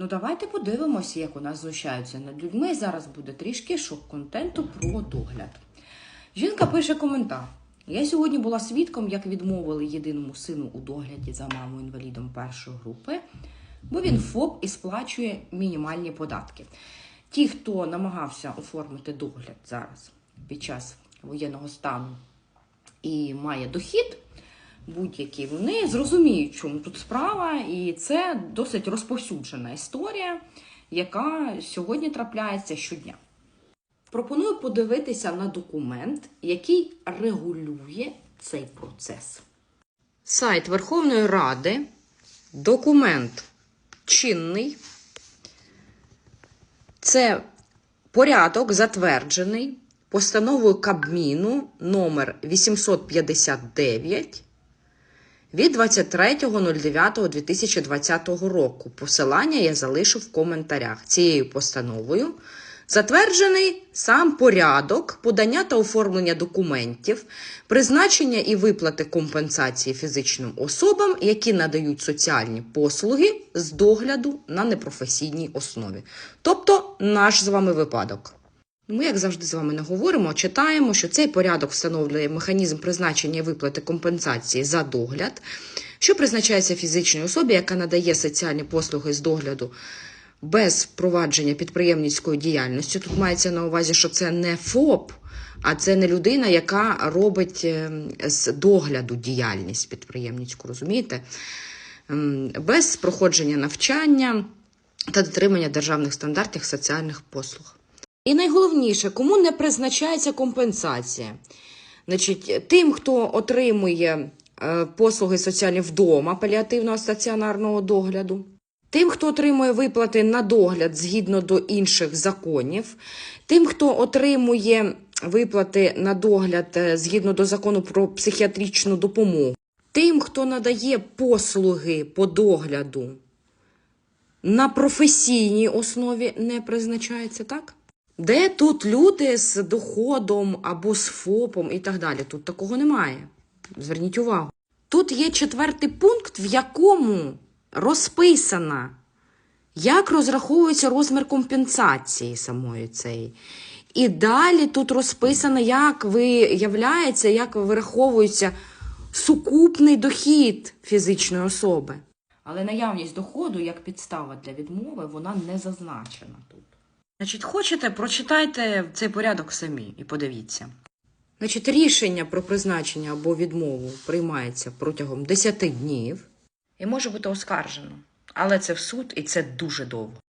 Ну, давайте подивимося, як у нас знущаються над людьми. Зараз буде трішки шок-контенту про догляд. Жінка пише коментар. Я сьогодні була свідком, як відмовили єдиному сину у догляді за мамою інвалідом першої групи, бо він ФОП і сплачує мінімальні податки. Ті, хто намагався оформити догляд зараз під час воєнного стану і має дохід, будь-який, вони зрозуміють, чому тут справа, і це досить розповсюджена історія, яка сьогодні трапляється щодня. Пропоную подивитися на документ, який регулює цей процес. Сайт Верховної Ради, документ чинний. Це порядок затверджений постановою Кабміну номер 859 від 23.09.2020 року. Посилання я залишу в коментарях. Цією постановою затверджений сам порядок подання та оформлення документів, призначення і виплати компенсації фізичним особам, які надають соціальні послуги з догляду на непрофесійній основі. Тобто наш з вами випадок. Ми, як завжди, з вами не говоримо, читаємо, що цей порядок встановлює механізм призначення виплати компенсації за догляд, що призначається фізичній особі, яка надає соціальні послуги з догляду без впровадження підприємницької діяльності. Тут мається на увазі, що це не ФОП, а це не людина, яка робить е, з догляду діяльність підприємницьку, розумієте? Без проходження навчання та дотримання державних стандартів соціальних послуг. І найголовніше, кому не призначається компенсація? Значить, тим, хто отримує е, послуги соціальні вдома паліативного стаціонарного догляду, тим, хто отримує виплати на догляд згідно до інших законів, тим, хто отримує виплати на догляд е, згідно до закону про психіатричну допомогу, тим, хто надає послуги по догляду на професійній основі не призначається, так? Де тут люди з доходом або з ФОПом і так далі? Тут такого немає. Зверніть увагу. Тут є четвертий пункт, в якому розписано, як розраховується розмір компенсації самої цієї. І далі тут розписано, як виявляється, як вираховується сукупний дохід фізичної особи. Але наявність доходу як підстава для відмови, вона не зазначена тут. Значить, хочете, прочитайте цей порядок самі і подивіться. Значить, рішення про призначення або відмову приймається протягом 10 днів і може бути оскаржено. Але це в суд і це дуже довго.